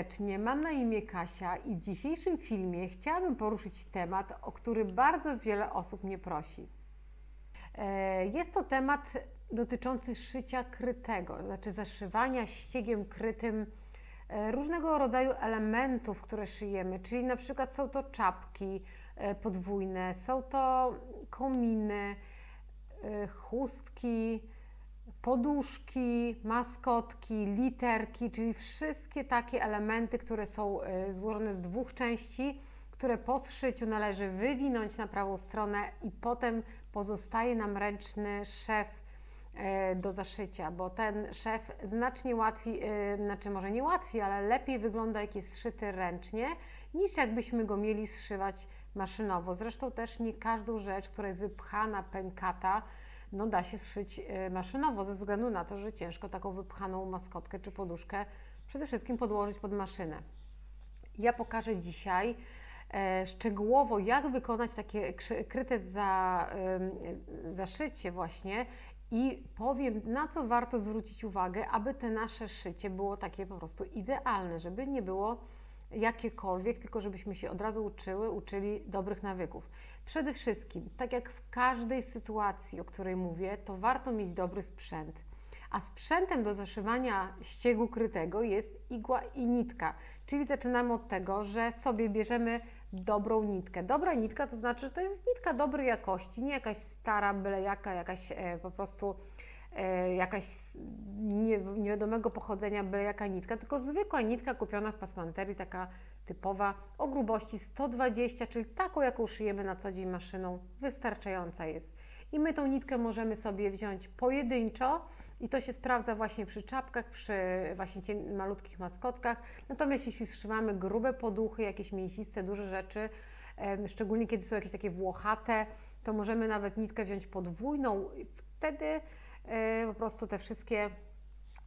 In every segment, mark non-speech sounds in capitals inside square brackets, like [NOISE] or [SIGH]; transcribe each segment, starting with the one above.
serdecznie, mam na imię Kasia i w dzisiejszym filmie chciałabym poruszyć temat, o który bardzo wiele osób mnie prosi. E, Jest to temat dotyczący szycia krytego, znaczy zaszywania ściegiem krytym e, różnego rodzaju elementów, które szyjemy, czyli na przykład są to czapki e, podwójne, są to kominy, chustki, poduszki, maskotki, literki, czyli wszystkie takie elementy, które są e, złożone z dwóch części, które po zszyciu należy wywinąć na prawą stronę i potem pozostaje nam ręczny szef e, do zaszycia, bo ten szef znacznie łatwiej, e, znaczy może nie łatwiej, ale lepiej wygląda jak jest szyty ręcznie, niż jakbyśmy go mieli zszywać maszynowo. Zresztą też nie każdą rzecz, która jest wypchana, pękata, no da się zszyć e, maszynowo, ze względu na to, że ciężko taką wypchaną maskotkę czy poduszkę przede wszystkim podłożyć pod maszynę. Ja pokażę dzisiaj e, szczegółowo, jak wykonać takie kryte za, zaszycie właśnie i powiem, na co warto zwrócić uwagę, aby te nasze szycie było takie po prostu idealne, żeby nie było jakiekolwiek, tylko żebyśmy się od razu uczyły, uczyli dobrych nawyków. Przede wszystkim, tak jak w każdej sytuacji, o której mówię, to warto mieć dobry sprzęt. A sprzętem do zaszywania ściegu krytego jest igła i nitka. Czyli zaczynamy od tego, że sobie bierzemy dobrą nitkę. Dobra nitka to znaczy, że to jest nitka dobrej jakości, nie jakaś stara, byle jaka, jakaś e, po prostu jakaś s- nie, niewiadomego pochodzenia, byle jaka nitka, tylko zwykła nitka kupiona w pasmanterii, taka typowa, o grubości 120, czyli taką, jaką szyjemy na co dzień maszyną, wystarczająca jest. I my tą nitkę możemy sobie wziąć pojedynczo i to się sprawdza właśnie przy czapkach, przy właśnie malutkich maskotkach. Natomiast jeśli zszywamy grube poduchy, jakieś mięsiste, duże rzeczy, szczególnie kiedy są jakieś takie włochate, to możemy nawet nitkę wziąć podwójną wtedy e, po prostu te wszystkie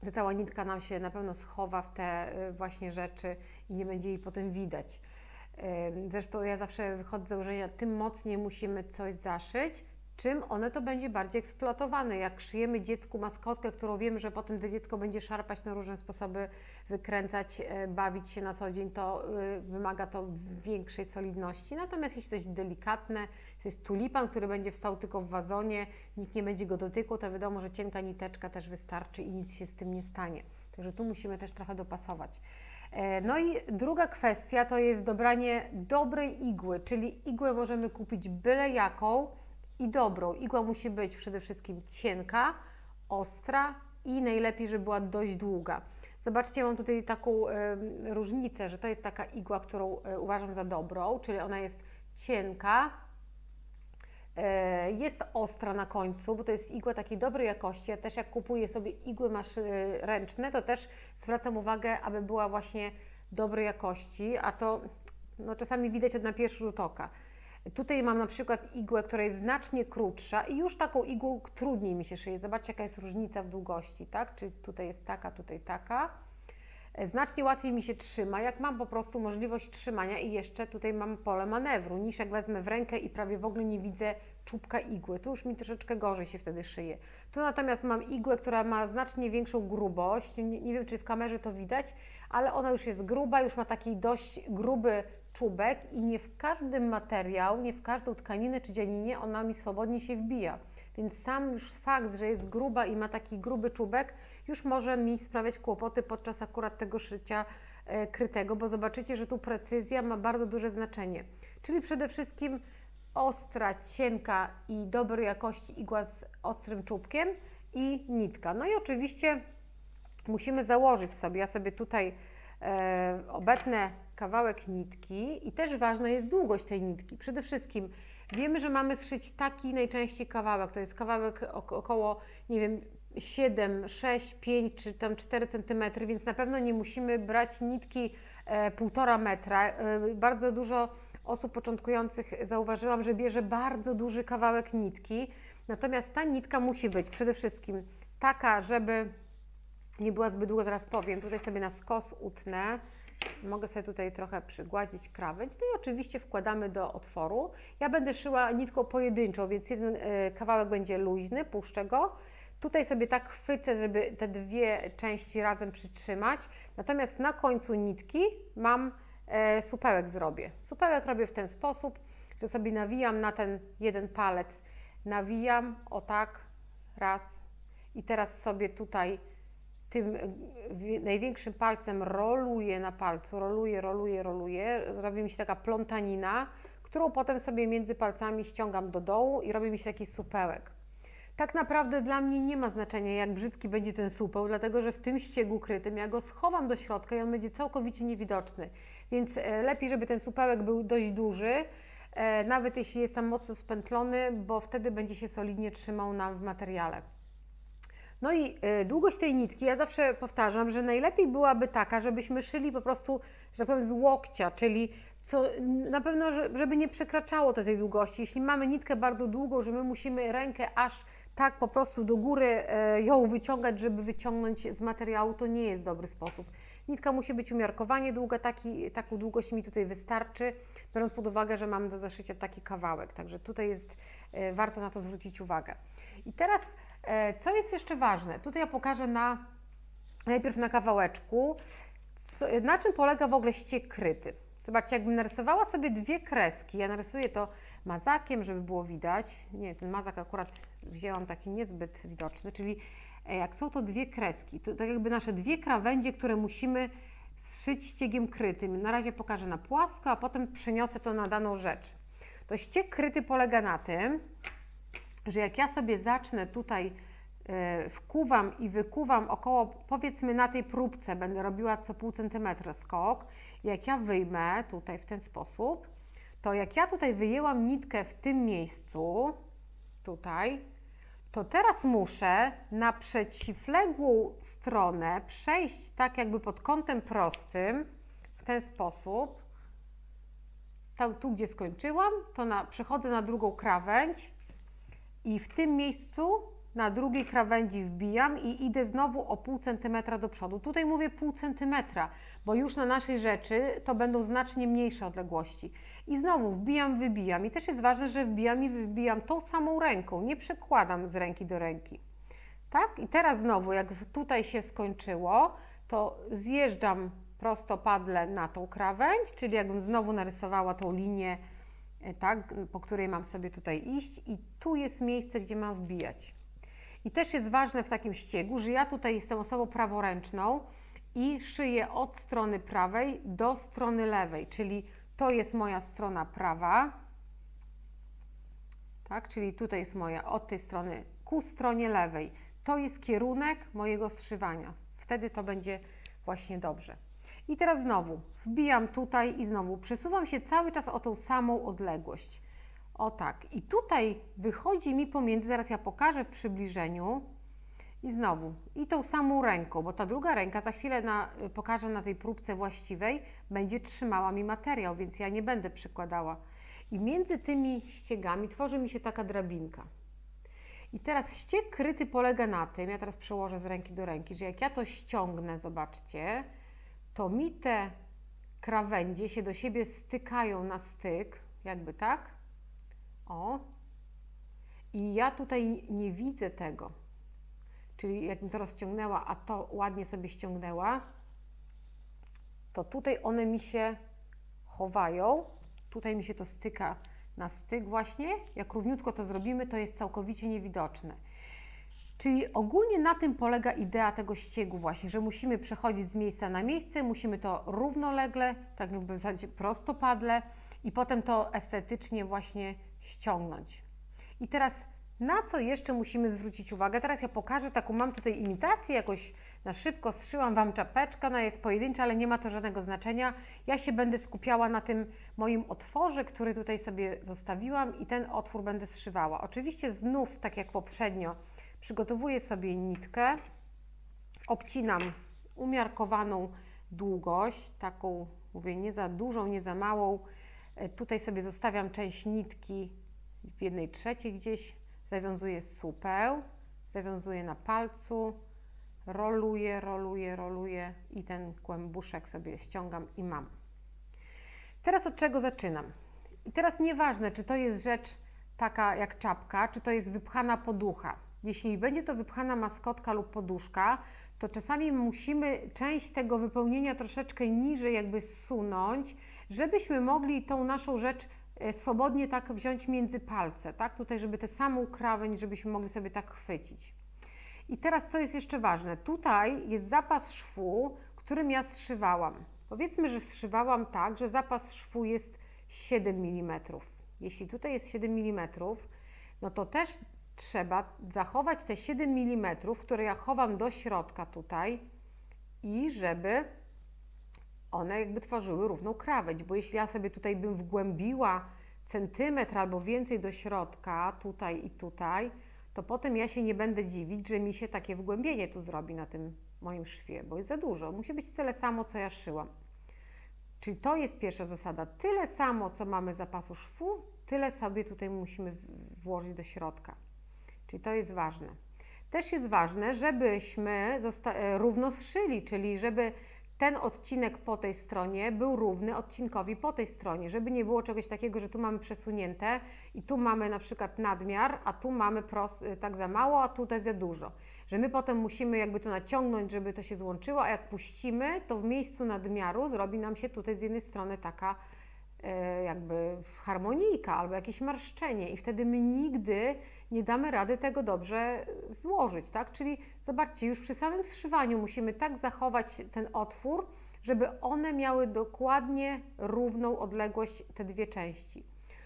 ta cała nitka nam się na pewno schowa w te y, właśnie rzeczy i nie będzie jej potem widać. Ym, Zresztą ja zawsze wychodzę z założenia, tym mocniej musimy coś zaszyć, czym one to będzie bardziej eksploatowane. Jak szyjemy dziecku maskotkę, którą wiemy, że potem to dziecko będzie szarpać na różne sposoby, wykręcać, e, bawić się na co dzień, to y, wymaga to większej solidności. Natomiast jeśli coś delikatne, to jest tulipan, który będzie wstał tylko w wazonie, nikt nie będzie go dotykał, to wiadomo, że cienka niteczka też wystarczy i nic się z tym nie stanie. Także tu musimy też trochę dopasować. E, No i druga kwestia to jest dobranie dobrej igły, czyli igłę możemy kupić byle jaką i dobrą. Igła musi być przede wszystkim cienka, ostra i najlepiej, żeby była dość długa. Zobaczcie, mam tutaj taką em, różnicę, że to jest taka igła, którą e, uważam za dobrą, czyli ona jest cienka, E, Jest ostra na końcu, bo to jest igła takiej dobrej jakości. Ja też jak kupuję sobie igły maszy- ręczne, to też zwracam uwagę, aby była właśnie dobrej jakości, a to no, czasami widać od na pierwszy rzut oka. Tutaj mam na przykład igłę, która jest znacznie krótsza i już taką igłą trudniej mi się szyje. Zobaczcie, jaka jest różnica w długości, tak? Czy tutaj jest taka, tutaj taka. E, Znacznie łatwiej mi się trzyma, jak mam po prostu możliwość trzymania i jeszcze tutaj mam pole manewru, niż jak wezmę w rękę i prawie w ogóle nie widzę czubka igły. Tu już mi troszeczkę gorzej się wtedy szyje. Tu natomiast mam igłę, która ma znacznie większą grubość. Nie, nie wiem, czy w kamerze to widać, ale ona już jest gruba, już ma taki dość gruby czubek i nie w każdym materiał, nie w każdą tkaninę czy dzianinie ona mi swobodnie się wbija. Więc sam już fakt, że jest gruba i ma taki gruby czubek, już może mi sprawiać kłopoty podczas akurat tego szycia e, krytego, bo zobaczycie, że tu precyzja ma bardzo duże znaczenie. Czyli przede wszystkim ostra, cienka i dobrej jakości igła z ostrym czubkiem i nitka. No i oczywiście musimy założyć sobie, ja sobie tutaj e, obetnę kawałek nitki i też ważna jest długość tej nitki. Przede wszystkim wiemy, że mamy zszyć taki najczęściej kawałek, to jest kawałek ok- około, nie wiem, 7, 6, 5 czy tam 4 cm, więc na pewno nie musimy brać nitki e, 1,5 metra. E, bardzo dużo osób początkujących zauważyłam, że bierze bardzo duży kawałek nitki, natomiast ta nitka musi być przede wszystkim taka, żeby nie była zbyt długa, zaraz powiem. Tutaj sobie na skos utnę. Mogę sobie tutaj trochę przygładzić krawędź. No i oczywiście wkładamy do otworu. Ja będę szyła nitką pojedynczą, więc jeden e, kawałek będzie luźny, puszczę go. Tutaj sobie tak chwycę, żeby te dwie części razem przytrzymać. Natomiast na końcu nitki mam e, supełek zrobię. Supełek robię w ten sposób, że sobie nawijam na ten jeden palec. Nawijam o tak, raz. I teraz sobie tutaj tym wi- największym palcem roluję na palcu, roluję, roluję, roluję. Robi mi się taka plątanina, którą potem sobie między palcami ściągam do dołu i robi mi się taki supełek. Tak naprawdę dla mnie nie ma znaczenia, jak brzydki będzie ten supeł, dlatego że w tym ściegu krytym ja go schowam do środka i on będzie całkowicie niewidoczny. Więc e, lepiej, żeby ten supełek był dość duży, e, nawet jeśli jest tam mocno spętlony, bo wtedy będzie się solidnie trzymał nam w materiale. No i y, długość tej nitki, ja zawsze powtarzam, że najlepiej byłaby taka, żebyśmy szyli po prostu, że tak powiem, z łokcia, czyli co, na pewno, że- żeby nie przekraczało to tej długości. Jeśli mamy nitkę bardzo długą, że my musimy rękę aż tak po prostu do góry e, ją wyciągać, żeby wyciągnąć z materiału, to nie jest dobry sposób. Nitka musi być umiarkowanie długa, taki, taką długość mi tutaj wystarczy, biorąc pod uwagę, że mamy do zaszycia taki kawałek. Także tutaj jest, e, warto na to zwrócić uwagę. I teraz, co jest jeszcze ważne? Tutaj ja pokażę na, najpierw na kawałeczku, co, na czym polega w ogóle ściek kryty. Zobaczcie, jakbym narysowała sobie dwie kreski, ja narysuję to mazakiem, żeby było widać. Nie, ten mazak akurat wzięłam taki niezbyt widoczny, czyli e, jak są to dwie kreski, to tak jakby nasze dwie krawędzie, które musimy zszyć ściegiem krytym. Na razie pokażę na płasko, a potem przeniosę to na daną rzecz. To ścieg kryty polega na tym, że jak ja sobie zacznę tutaj e, wkuwam i wykuwam około, powiedzmy na tej próbce, będę robiła co pół centymetra skok, jak ja wyjmę tutaj w ten sposób, to jak ja tutaj wyjęłam nitkę w tym miejscu, tutaj, to teraz muszę na przeciwległą stronę przejść tak jakby pod kątem prostym, w ten sposób, tam, tu gdzie skończyłam, to na, przechodzę na drugą krawędź, i w tym miejscu na drugiej krawędzi wbijam i idę znowu o pół centymetra do przodu. Tutaj mówię pół centymetra, bo już na naszej rzeczy to będą znacznie mniejsze odległości. I znowu wbijam, wybijam. I też jest ważne, że wbijam i wybijam tą samą ręką, nie przekładam z ręki do ręki. Tak? I teraz znowu, jak tutaj się skończyło, to zjeżdżam prostopadle na tą krawędź, czyli jakbym znowu narysowała tą linię tak, po której mam sobie tutaj iść i tu jest miejsce, gdzie mam wbijać. I też jest ważne w takim ściegu, że ja tutaj jestem osobą praworęczną i szyję od strony prawej do strony lewej, czyli to jest moja strona prawa, tak, czyli tutaj jest moja od tej strony ku stronie lewej. To jest kierunek mojego zszywania. Wtedy to będzie właśnie dobrze. I teraz znowu wbijam tutaj i znowu przesuwam się cały czas o tą samą odległość. O tak. I tutaj wychodzi mi pomiędzy, zaraz ja pokażę w przybliżeniu. I znowu, i tą samą ręką, bo ta druga ręka za chwilę na, pokażę na tej próbce właściwej, będzie trzymała mi materiał, więc ja nie będę przykładała. I między tymi ściegami tworzy mi się taka drabinka. I teraz ścieg kryty polega na tym, ja teraz przełożę z ręki do ręki, że jak ja to ściągnę, zobaczcie, to mi te krawędzie się do siebie stykają na styk, jakby tak. O. I ja tutaj nie widzę tego. Czyli jakbym to rozciągnęła, a to ładnie sobie ściągnęła, to tutaj one mi się chowają. Tutaj mi się to styka na styk właśnie. Jak równiutko to zrobimy, to jest całkowicie niewidoczne. Czyli ogólnie na tym polega idea tego ściegu właśnie, że musimy przechodzić z miejsca na miejsce, musimy to równolegle, tak jakby w zasadzie prostopadle i potem to estetycznie właśnie ściągnąć. I teraz na co jeszcze musimy zwrócić uwagę? Teraz ja pokażę taką, mam tutaj imitację, jakoś na szybko zszyłam Wam czapeczkę, ona jest pojedyncza, ale nie ma to żadnego znaczenia. Ja się będę skupiała na tym moim otworze, który tutaj sobie zostawiłam i ten otwór będę zszywała. Oczywiście znów, tak jak poprzednio, przygotowuję sobie nitkę, obcinam umiarkowaną długość, taką, mówię, nie za dużą, nie za małą. E, Tutaj sobie zostawiam część nitki w jednej trzeciej gdzieś, zawiązuję supeł, zawiązuję na palcu, roluję, roluję, roluję i ten kłębuszek sobie ściągam i mam. Teraz od czego zaczynam? I teraz nieważne, czy to jest rzecz taka jak czapka, czy to jest wypchana poducha. Jeśli będzie to wypchana maskotka lub poduszka, to czasami musimy część tego wypełnienia troszeczkę niżej jakby zsunąć, żebyśmy mogli tą naszą rzecz e, swobodnie tak wziąć między palce, tak? Tutaj, żeby tę samą krawędź, żebyśmy mogli sobie tak chwycić. I teraz co jest jeszcze ważne? Tutaj jest zapas szwu, którym ja zszywałam. Powiedzmy, że zszywałam tak, że zapas szwu jest 7 mm. Jeśli tutaj jest 7 mm, no to też trzeba zachować te 7 mm, które ja chowam do środka tutaj i żeby one jakby tworzyły równą krawędź, bo jeśli ja sobie tutaj bym wgłębiła centymetr albo więcej do środka, tutaj i tutaj, to potem ja się nie będę dziwić, że mi się takie wgłębienie tu zrobi na tym moim szwie, bo jest za dużo. Musi być tyle samo, co ja szyłam. Czyli to jest pierwsza zasada. Tyle samo, co mamy zapasu szwu, tyle sobie tutaj musimy włożyć do środka. Czyli to jest ważne. Też jest ważne, żebyśmy e, równo zszyli, czyli żeby ten odcinek po tej stronie był równy odcinkowi po tej stronie, żeby nie było czegoś takiego, że tu mamy przesunięte i tu mamy na przykład nadmiar, a tu mamy pros, tak za mało, a tutaj za dużo. Że my potem musimy jakby to naciągnąć, żeby to się złączyło, a jak puścimy, to w miejscu nadmiaru zrobi nam się tutaj z jednej strony taka e, jakby harmonijka albo jakieś marszczenie i wtedy my nigdy nie damy rady tego dobrze złożyć, tak? Czyli zobaczcie, już przy samym zszywaniu musimy tak zachować ten otwór, żeby one miały dokładnie równą odległość te dwie części.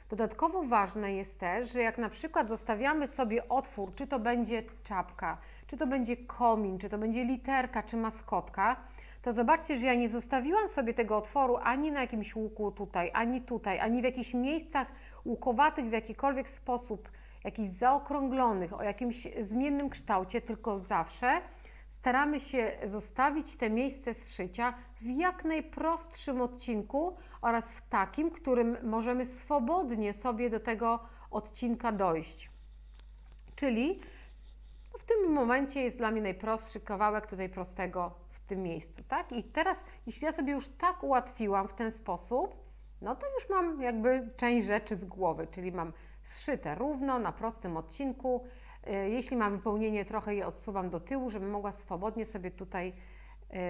Dodatkowo ważne jest też, że jak na przykład zostawiamy sobie otwór, czy to będzie czapka, czy to będzie komin, czy to będzie literka, czy maskotka, to zobaczcie, że ja nie zostawiłam sobie tego otworu ani na jakimś łuku tutaj, ani tutaj, ani w jakichś miejscach łukowatych w jakikolwiek sposób jakichś zaokrąglonych, o jakimś zmiennym kształcie, tylko zawsze staramy się zostawić te miejsce zszycia w jak najprostszym odcinku oraz w takim, którym możemy swobodnie sobie do tego odcinka dojść. Czyli w tym momencie jest dla mnie najprostszy kawałek tutaj prostego tym miejscu, tak? I teraz, jeśli ja sobie już tak ułatwiłam w ten sposób, no to już mam jakby część rzeczy z głowy, czyli mam zszyte równo na prostym odcinku. Y, jeśli ma wypełnienie, trochę je odsuwam do tyłu, żeby mogła swobodnie sobie tutaj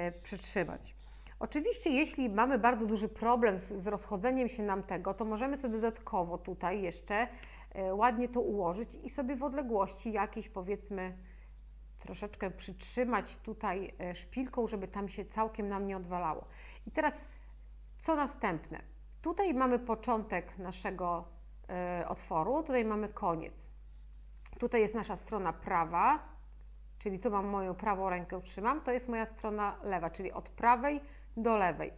y, przytrzymać. Oczywiście, jeśli mamy bardzo duży problem z, z rozchodzeniem się nam tego, to możemy sobie dodatkowo tutaj jeszcze y, ładnie to ułożyć i sobie w odległości jakiejś powiedzmy troszeczkę przytrzymać tutaj szpilką, żeby tam się całkiem nam nie odwalało. I teraz co następne? Tutaj mamy początek naszego E, otworu. Tutaj mamy koniec. Tutaj jest nasza strona prawa, czyli tu mam moją prawą rękę trzymam, to jest moja strona lewa, czyli od prawej do lewej.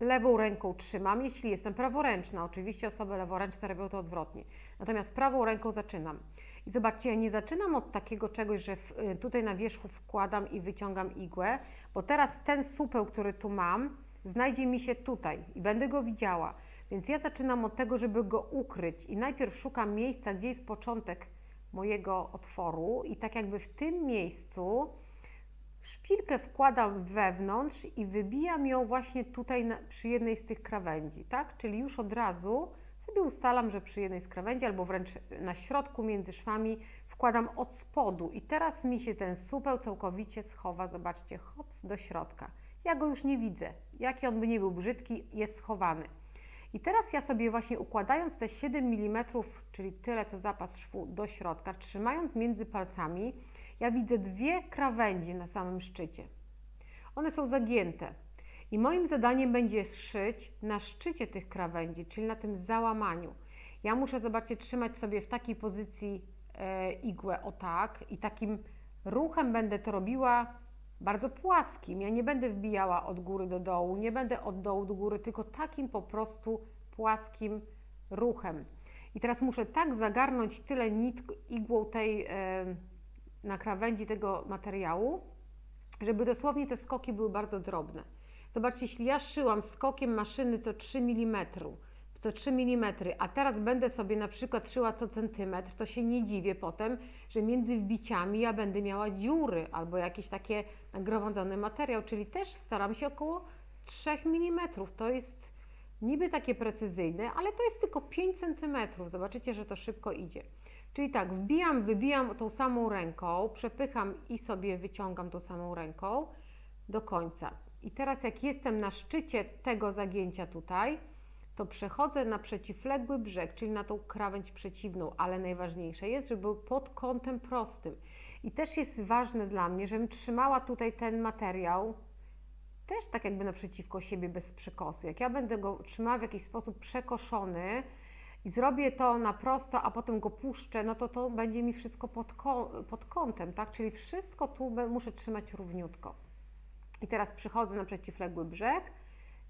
Lewą ręką trzymam, jeśli jestem praworęczna. Oczywiście osoby leworęczne robią to odwrotnie. Natomiast prawą ręką zaczynam. I zobaczcie, ja nie zaczynam od takiego czegoś, że w, y, tutaj na wierzchu wkładam i wyciągam igłę, bo teraz ten supeł, który tu mam, znajdzie mi się tutaj i będę go widziała. Więc ja zaczynam od tego, żeby go ukryć i najpierw szukam miejsca, gdzie jest początek mojego otworu i tak jakby w tym miejscu szpilkę wkładam wewnątrz i wybijam ją właśnie tutaj na, przy jednej z tych krawędzi, tak? Czyli już od razu sobie ustalam, że przy jednej z krawędzi albo wręcz na środku między szwami wkładam od spodu i teraz mi się ten supeł całkowicie schowa, zobaczcie, hops, do środka. Ja go już nie widzę. Jaki on by nie był brzydki, jest schowany. I teraz ja sobie właśnie układając te 7 mm, czyli tyle co zapas szwu do środka, trzymając między palcami, ja widzę dwie krawędzie na samym szczycie. One są zagięte. I moim zadaniem będzie zszyć na szczycie tych krawędzi, czyli na tym załamaniu. Ja muszę, zobaczcie, trzymać sobie w takiej pozycji e, igłę o tak i takim ruchem będę to robiła bardzo płaskim. Ja nie będę wbijała od góry do dołu, nie będę od dołu do góry, tylko takim po prostu płaskim ruchem. I teraz muszę tak zagarnąć tyle nit igłą tej e, na krawędzi tego materiału, żeby dosłownie te skoki były bardzo drobne. Zobaczcie, jeśli ja szyłam skokiem maszyny co 3 mm, co 3 mm, a teraz będę sobie na przykład szyła co centymetr, to się nie dziwię potem, że między wbiciami ja będę miała dziury albo jakiś takie nagromadzony materiał, czyli też staram się około 3 mm. To jest Niby takie precyzyjne, ale to jest tylko 5 cm. Zobaczycie, że to szybko idzie. Czyli tak, wbijam, wybijam tą samą ręką, przepycham i sobie wyciągam tą samą ręką do końca. I teraz jak jestem na szczycie tego zagięcia tutaj, to przechodzę na przeciwległy brzeg, czyli na tą krawędź przeciwną, ale najważniejsze jest, żeby był pod kątem prostym. I też jest ważne dla mnie, żebym trzymała tutaj ten materiał też tak jakby naprzeciwko siebie bez przekosu. Jak ja będę go trzymała w jakiś sposób przekoszony i zrobię to na prosto, a potem go puszczę, no to to będzie mi wszystko pod kątem, tak? Czyli wszystko tu muszę trzymać równiutko. I teraz przychodzę na przeciwległy brzeg,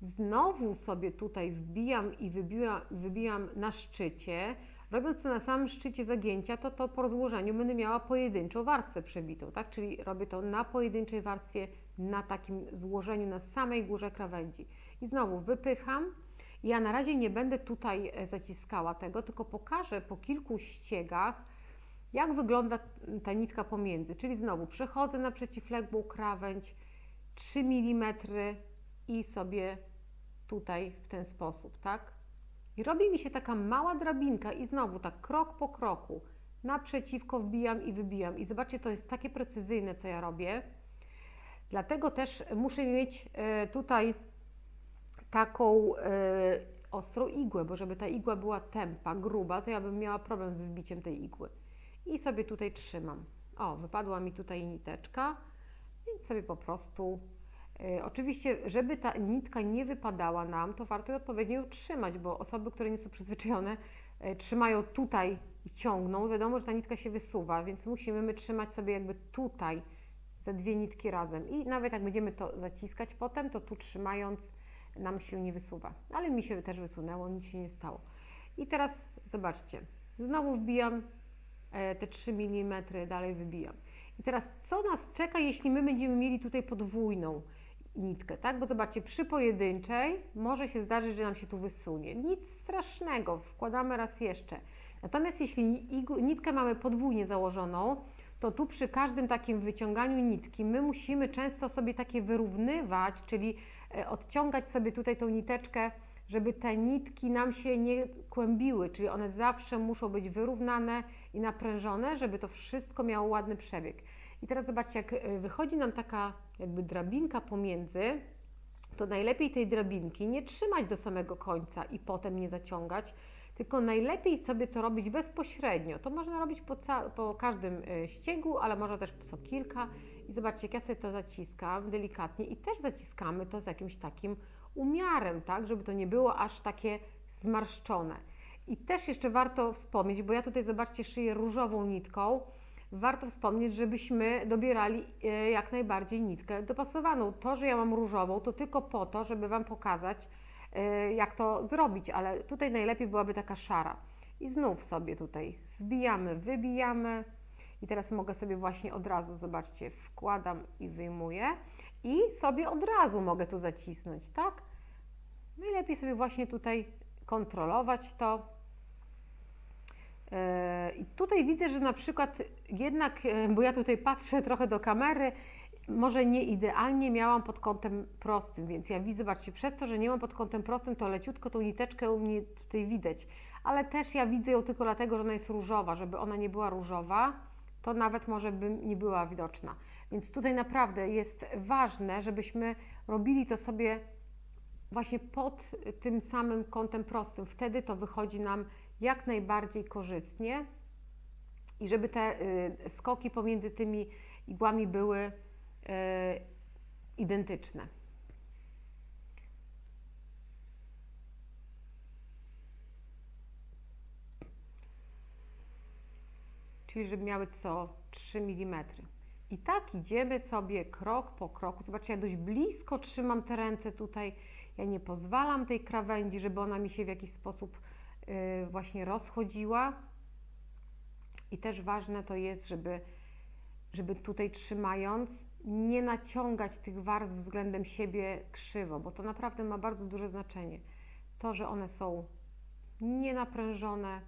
znowu sobie tutaj wbijam i wybijam, na szczycie. Robiąc to na samym szczycie zagięcia, to to po rozłożeniu będę miała pojedynczą warstwę przebitą, tak? Czyli robię to na pojedynczej warstwie, na takim złożeniu, na samej górze krawędzi. I znowu wypycham. Ja na razie nie będę tutaj e, zaciskała tego, tylko pokażę po kilku ściegach, jak wygląda ta nitka pomiędzy. Czyli znowu przechodzę na przeciwległą krawędź, 3 mm i sobie tutaj w ten sposób, tak? I robi mi się taka mała drabinka i znowu tak krok po kroku naprzeciwko wbijam i wybijam. I zobaczcie, to jest takie precyzyjne, co ja robię. Dlatego też muszę mieć e, tutaj taką e, ostrą igłę, bo żeby ta igła była tępa, gruba, to ja bym miała problem z wbiciem tej igły. I sobie tutaj trzymam. O, wypadła mi tutaj niteczka, więc sobie po prostu E, oczywiście, żeby ta nitka nie wypadała nam, to warto ją odpowiednio trzymać, bo osoby, które nie są przyzwyczajone, e, trzymają tutaj i ciągną. Wiadomo, że ta nitka się wysuwa, więc musimy my trzymać sobie jakby tutaj ze dwie nitki razem. I nawet jak będziemy to zaciskać potem, to tu trzymając nam się nie wysuwa. Ale mi się też wysunęło, nic się nie stało. I teraz zobaczcie, znowu wbijam e, te 3 mm, dalej wybijam. I teraz co nas czeka, jeśli my będziemy mieli tutaj podwójną? nitkę, tak? Bo zobaczcie, przy pojedynczej może się zdarzyć, że nam się tu wysunie. Nic strasznego, wkładamy raz jeszcze. Natomiast jeśli nitkę mamy podwójnie założoną, to tu przy każdym takim wyciąganiu nitki my musimy często sobie takie wyrównywać, czyli e, odciągać sobie tutaj tą niteczkę, żeby te nitki nam się nie kłębiły, czyli one zawsze muszą być wyrównane i naprężone, żeby to wszystko miało ładny przebieg. I teraz zobaczcie, jak e, wychodzi nam taka jakby drabinka pomiędzy, to najlepiej tej drabinki nie trzymać do samego końca i potem nie zaciągać, tylko najlepiej sobie to robić bezpośrednio. To można robić po, po każdym e, ściegu, ale można też co kilka. I zobaczcie, jak ja sobie to zaciskam delikatnie i też zaciskamy to z jakimś takim umiarem, tak, żeby to nie było aż takie zmarszczone. I też jeszcze warto wspomnieć, bo ja tutaj zobaczcie szyję różową nitką, warto wspomnieć, żebyśmy dobierali e, jak najbardziej nitkę dopasowaną. To, że ja mam różową, to tylko po to, żeby Wam pokazać, e, jak to zrobić, ale tutaj najlepiej byłaby taka szara. I znów sobie tutaj wbijamy, wybijamy. I teraz mogę sobie właśnie od razu, zobaczcie, wkładam i wyjmuję. I sobie od razu mogę tu zacisnąć, tak? Najlepiej sobie właśnie tutaj kontrolować to. E, I tutaj widzę, że na przykład jednak, e, bo ja tutaj patrzę trochę do kamery, może nie idealnie miałam pod kątem prostym, więc ja widzę, zobaczcie, przez to, że nie mam pod kątem prostym, to leciutko tą niteczkę u mnie tutaj widać, ale też ja widzę ją tylko dlatego, że ona jest różowa, żeby ona nie była różowa, to nawet może by nie była widoczna. Więc tutaj naprawdę jest ważne, żebyśmy robili to sobie właśnie pod tym samym kątem prostym. Wtedy to wychodzi nam jak najbardziej korzystnie i żeby te y, skoki pomiędzy tymi igłami były y, identyczne. Czyli żeby miały co 3 mm. I tak idziemy sobie krok po kroku. Zobaczcie, ja dość blisko trzymam te ręce tutaj. Ja nie pozwalam tej krawędzi, żeby ona mi się w jakiś sposób Y, właśnie rozchodziła. I też ważne to jest, żeby, żeby tutaj trzymając, nie naciągać tych warstw względem siebie krzywo, bo to naprawdę ma bardzo duże znaczenie. To, że one są nienaprężone,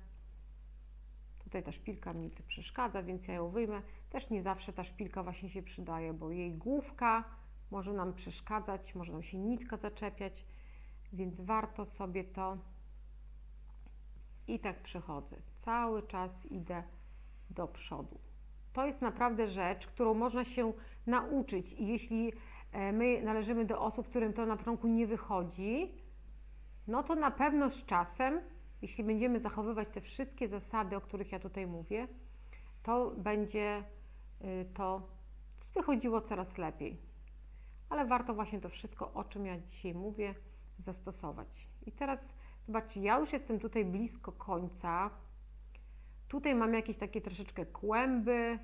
tutaj ta szpilka mi przeszkadza, więc ja ją wyjmę. Też nie zawsze ta szpilka właśnie się przydaje, bo jej główka może nam przeszkadzać, może nam się nitka zaczepiać Więc warto sobie to i tak przechodzę. Cały czas idę do przodu. To jest naprawdę rzecz, którą można się nauczyć i jeśli e, my należymy do osób, którym to na początku nie wychodzi, no to na pewno z czasem, jeśli będziemy zachowywać te wszystkie zasady, o których ja tutaj mówię, to będzie y, to wychodziło coraz lepiej. Ale warto właśnie to wszystko, o czym ja dzisiaj mówię, zastosować. I teraz zobaczcie, ja już jestem tutaj blisko końca. Tutaj mam jakieś takie troszeczkę kłęby,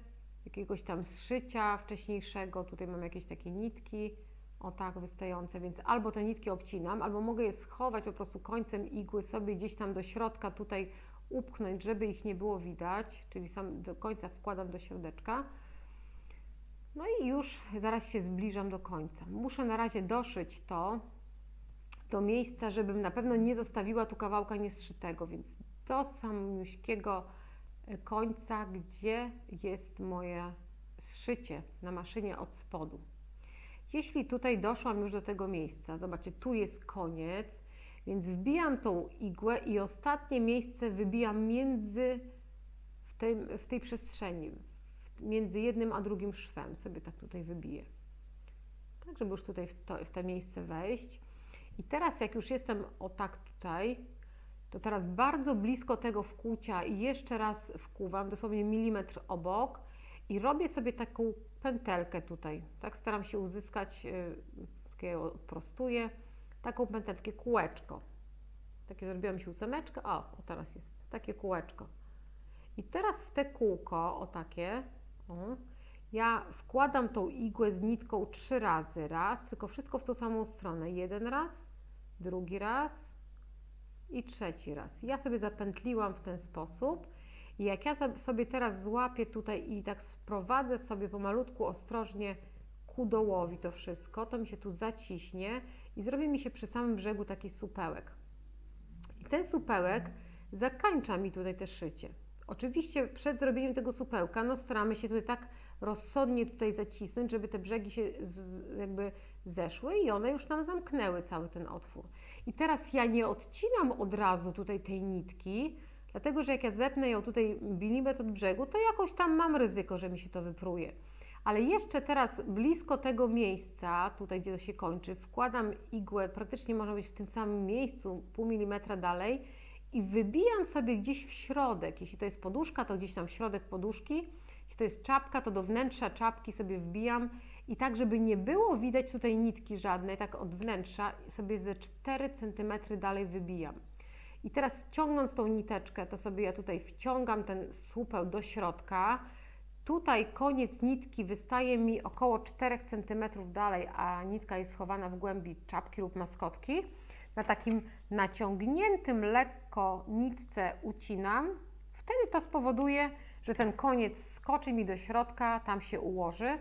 jakiegoś tam zszycia wcześniejszego. Tutaj mam jakieś takie nitki, o tak, wystające, więc albo te nitki obcinam, albo mogę je schować po prostu końcem igły sobie gdzieś tam do środka tutaj upchnąć, żeby ich nie było widać, czyli sam do końca wkładam do środeczka. No i już zaraz się zbliżam do końca. Muszę na razie doszyć to do miejsca, żebym na pewno nie zostawiła tu kawałka niezszytego, więc do samiuśkiego końca, gdzie jest moje zszycie na maszynie od spodu. Jeśli tutaj doszłam już do tego miejsca, zobaczcie, tu jest koniec, więc wbijam tą igłę i ostatnie miejsce wybijam między w tej, w tej przestrzeni, między jednym a drugim szwem. Sobie tak tutaj wybiję. Tak, żeby już tutaj w, to, w te miejsce wejść. I teraz, jak już jestem o tak tutaj, to teraz bardzo blisko tego wkłucia i jeszcze raz wkuwam, dosłownie milimetr obok i robię sobie taką pętelkę tutaj. Tak staram się uzyskać, yy, takie prostuję, taką pętelkę, kółeczko. Takie zrobiłam się ósemeczkę, o, o teraz jest takie kółeczko. I teraz w te kółko, o takie, o, ja wkładam tą igłę z nitką trzy razy, raz, tylko wszystko w tą samą stronę. Jeden raz, drugi raz i trzeci raz. Ja sobie zapętliłam w ten sposób i jak ja sobie teraz złapię tutaj i tak sprowadzę sobie pomalutku, ostrożnie ku dołowi to wszystko, to mi się tu zaciśnie i zrobi mi się przy samym brzegu taki supełek. I ten supełek zakańcza mi tutaj te szycie. Oczywiście przed zrobieniem tego supełka, no staramy się tutaj tak rozsądnie tutaj zacisnąć, żeby te brzegi się z, jakby zeszły i one już tam zamknęły cały ten otwór. I teraz ja nie odcinam od razu tutaj tej nitki, dlatego że jak ja zetnę ją tutaj milimetr od brzegu, to jakoś tam mam ryzyko, że mi się to wypruje. Ale jeszcze teraz blisko tego miejsca, tutaj gdzie to się kończy, wkładam igłę, praktycznie może być w tym samym miejscu, pół milimetra dalej i wybijam sobie gdzieś w środek. Jeśli to jest poduszka, to gdzieś tam w środek poduszki. Jeśli to jest czapka, to do wnętrza czapki sobie wbijam i tak, żeby nie było widać tutaj nitki żadnej, tak od wnętrza sobie ze 4 cm dalej wybijam. I teraz ciągnąc tą niteczkę, to sobie ja tutaj wciągam ten słupeł do środka. Tutaj koniec nitki wystaje mi około 4 cm dalej, a nitka jest schowana w głębi czapki lub maskotki. Na takim naciągniętym lekko nitce ucinam. Wtedy to spowoduje, że ten koniec wskoczy mi do środka, tam się ułoży.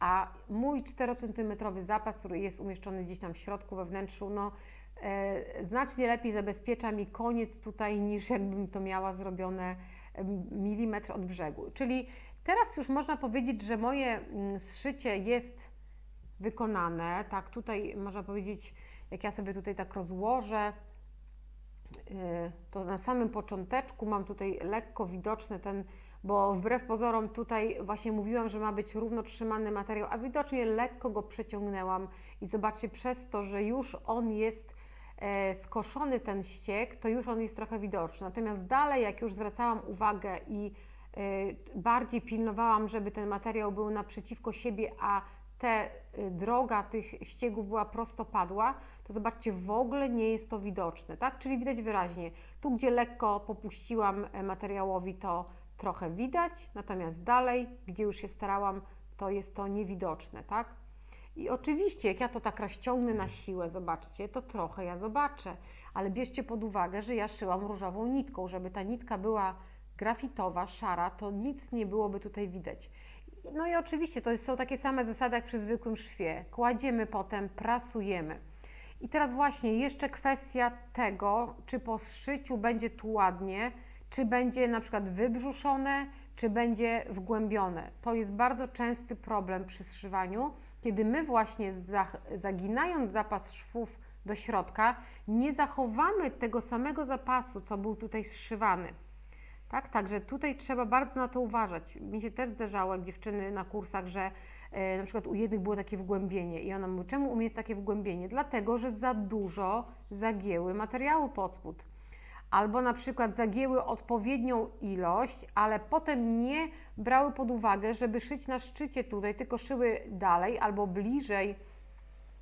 A mój 4 cm zapas, który jest umieszczony gdzieś tam w środku, we wnętrzu, no, znacznie lepiej zabezpiecza mi koniec tutaj niż jakbym to miała zrobione milimetr od brzegu. Czyli teraz już można powiedzieć, że moje mm, zszycie jest wykonane. Tak, tutaj można powiedzieć, jak ja sobie tutaj tak rozłożę, y, to na samym począteczku mam tutaj lekko widoczny ten, bo wbrew pozorom tutaj właśnie mówiłam, że ma być równo trzymany materiał, a widocznie lekko go przeciągnęłam i zobaczcie, przez to, że już on jest e, skoszony ten ściek, to już on jest trochę widoczny. Natomiast dalej, jak już zwracałam uwagę i e, bardziej pilnowałam, żeby ten materiał był naprzeciwko siebie, a te y, droga tych ściegów była prostopadła, to zobaczcie, w ogóle nie jest to widoczne, tak? Czyli widać wyraźnie. Tu, gdzie lekko popuściłam e, materiałowi, to trochę widać, natomiast dalej, gdzie już się starałam, to jest to niewidoczne, tak? I oczywiście, jak ja to tak rozciągnę na siłę, zobaczcie, to trochę ja zobaczę, ale bierzcie pod uwagę, że ja szyłam różową nitką, żeby ta nitka była grafitowa, szara, to nic nie byłoby tutaj widać. No i oczywiście to są takie same zasady jak przy zwykłym szwie. Kładziemy potem, prasujemy. I teraz właśnie jeszcze kwestia tego, czy po zszyciu będzie tu ładnie, czy będzie na przykład wybrzuszone, czy będzie wgłębione. To jest bardzo częsty problem przy zszywaniu, kiedy my właśnie zaginając zapas szwów do środka, nie zachowamy tego samego zapasu, co był tutaj zszywany. Tak, także tutaj trzeba bardzo na to uważać. Mi się też zdarzało, jak dziewczyny na kursach, że e, na przykład u jednych było takie wgłębienie i ona mówi, czemu u mnie jest takie wgłębienie? Dlatego, że za dużo zagięły materiału pod spód. Albo na przykład zagięły odpowiednią ilość, ale potem nie brały pod uwagę, żeby szyć na szczycie tutaj, tylko szyły dalej albo bliżej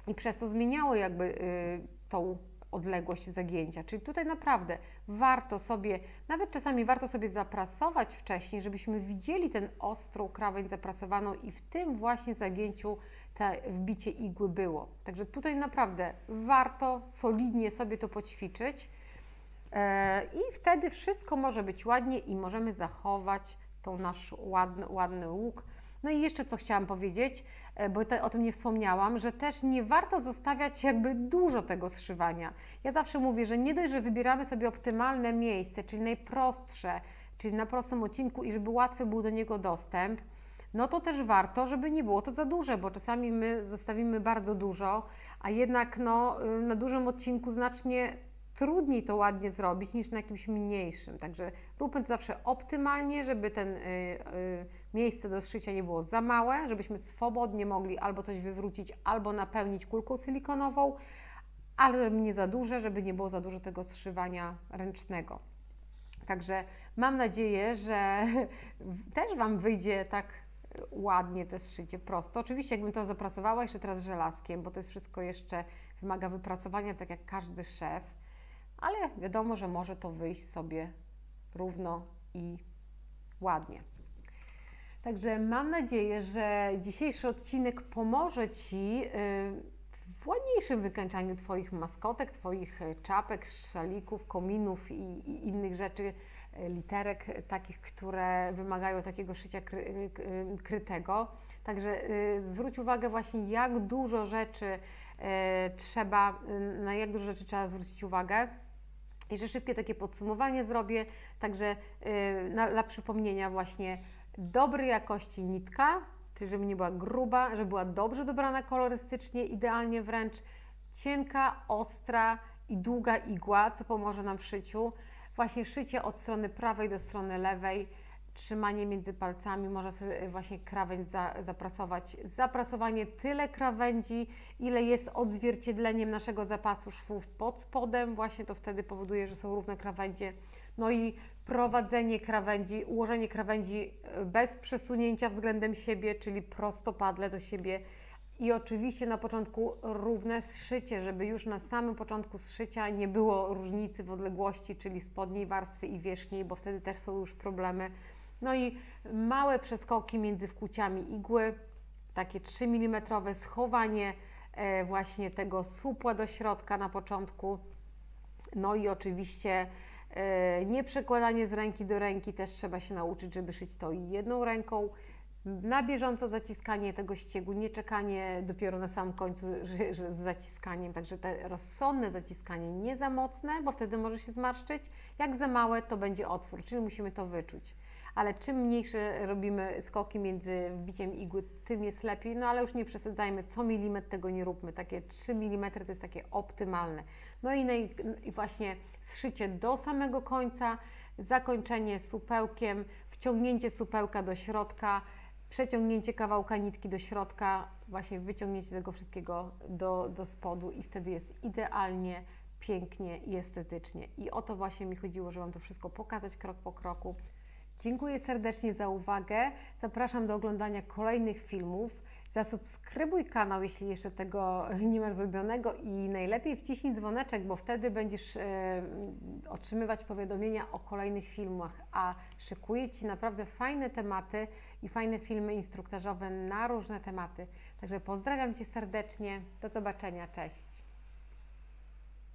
i przez to zmieniały jakby y, tą odległość zagięcia. Czyli tutaj naprawdę warto sobie, nawet czasami warto sobie zaprasować wcześniej, żebyśmy widzieli tę ostrą krawędź zaprasowaną i w tym właśnie zagięciu te wbicie igły było. Także tutaj naprawdę warto solidnie sobie to poćwiczyć i wtedy wszystko może być ładnie i możemy zachować tą nasz ładny, ładny łuk. No i jeszcze co chciałam powiedzieć, e, bo te, o tym nie wspomniałam, że też nie warto zostawiać jakby dużo tego zszywania. Ja zawsze mówię, że nie dość, że wybieramy sobie optymalne miejsce, czyli najprostsze, czyli na prostym odcinku i żeby łatwy był do niego dostęp, no to też warto, żeby nie było to za duże, bo czasami my zostawimy bardzo dużo, a jednak no, y, na dużym odcinku znacznie trudniej to ładnie zrobić niż na jakimś mniejszym. Także róbmy to zawsze optymalnie, żeby ten y, y, miejsce do zszycia nie było za małe, żebyśmy swobodnie mogli albo coś wywrócić, albo napełnić kulką silikonową, ale nie za duże, żeby nie było za dużo tego zszywania ręcznego. Także mam nadzieję, że [LAUGHS] też Wam wyjdzie tak ładnie te zszycie prosto. Oczywiście jakbym to zaprasowała jeszcze teraz żelazkiem, bo to jest wszystko jeszcze wymaga wyprasowania, tak jak każdy szef, ale wiadomo, że może to wyjść sobie równo i ładnie. Także mam nadzieję, że dzisiejszy odcinek pomoże Ci y, w ładniejszym wykańczaniu Twoich maskotek, Twoich y, czapek, szalików, kominów i, i innych rzeczy, y, literek takich, które wymagają takiego szycia kry, krytego. Także zwróć uwagę właśnie, jak dużo rzeczy trzeba, na jak dużo rzeczy trzeba zwrócić uwagę. Że szybkie takie podsumowanie zrobię, także dla, dla przypomnienia właśnie dobrej jakości nitka, czyli żeby nie była gruba, żeby była dobrze dobrana kolorystycznie, idealnie wręcz, cienka, ostra i długa igła, co pomoże nam w szyciu. Właśnie szycie od strony prawej do strony lewej, trzymanie między palcami, można sobie właśnie krawędź za, zaprasować. Zaprasowanie tyle krawędzi, ile jest odzwierciedleniem naszego zapasu szwów pod spodem, właśnie to wtedy powoduje, że są równe krawędzie. No i prowadzenie krawędzi, ułożenie krawędzi e, bez przesunięcia względem siebie, czyli prostopadle do siebie. I oczywiście na początku równe zszycie, żeby już na samym początku zszycia nie było różnicy w odległości, czyli spodniej warstwy i wierzchniej, bo wtedy też są już problemy. No i małe przeskoki między wkłuciami igły, takie 3 mm schowanie e, właśnie tego słupła do środka na początku. No i oczywiście E, nie przekładanie z ręki do ręki też trzeba się nauczyć, żeby szyć to jedną ręką. Na bieżąco zaciskanie tego ściegu, nie czekanie dopiero na samym końcu z zaciskaniem. Także te rozsądne zaciskanie, nie za mocne, bo wtedy może się zmarszczyć. Jak za małe, to będzie otwór, czyli musimy to wyczuć ale czym mniejsze robimy skoki między wbiciem igły, tym jest lepiej, no ale już nie przesadzajmy, co milimetr tego nie róbmy, takie 3 mm to jest takie optymalne. No i, naj, i właśnie zszycie do samego końca, zakończenie supełkiem, wciągnięcie supełka do środka, przeciągnięcie kawałka nitki do środka, właśnie wyciągnięcie tego wszystkiego do, do spodu i wtedy jest idealnie, pięknie i estetycznie. I o to właśnie mi chodziło, żeby Wam to wszystko pokazać krok po kroku. Dziękuję serdecznie za uwagę. Zapraszam do oglądania kolejnych filmów. Zasubskrybuj kanał, jeśli jeszcze tego [LAUGHS] nie masz zrobionego i najlepiej wciśnij dzwoneczek, bo wtedy będziesz e, otrzymywać powiadomienia o kolejnych filmach, a szykuję Ci naprawdę fajne tematy i fajne filmy instruktażowe na różne tematy. Także pozdrawiam Cię serdecznie, do zobaczenia, cześć!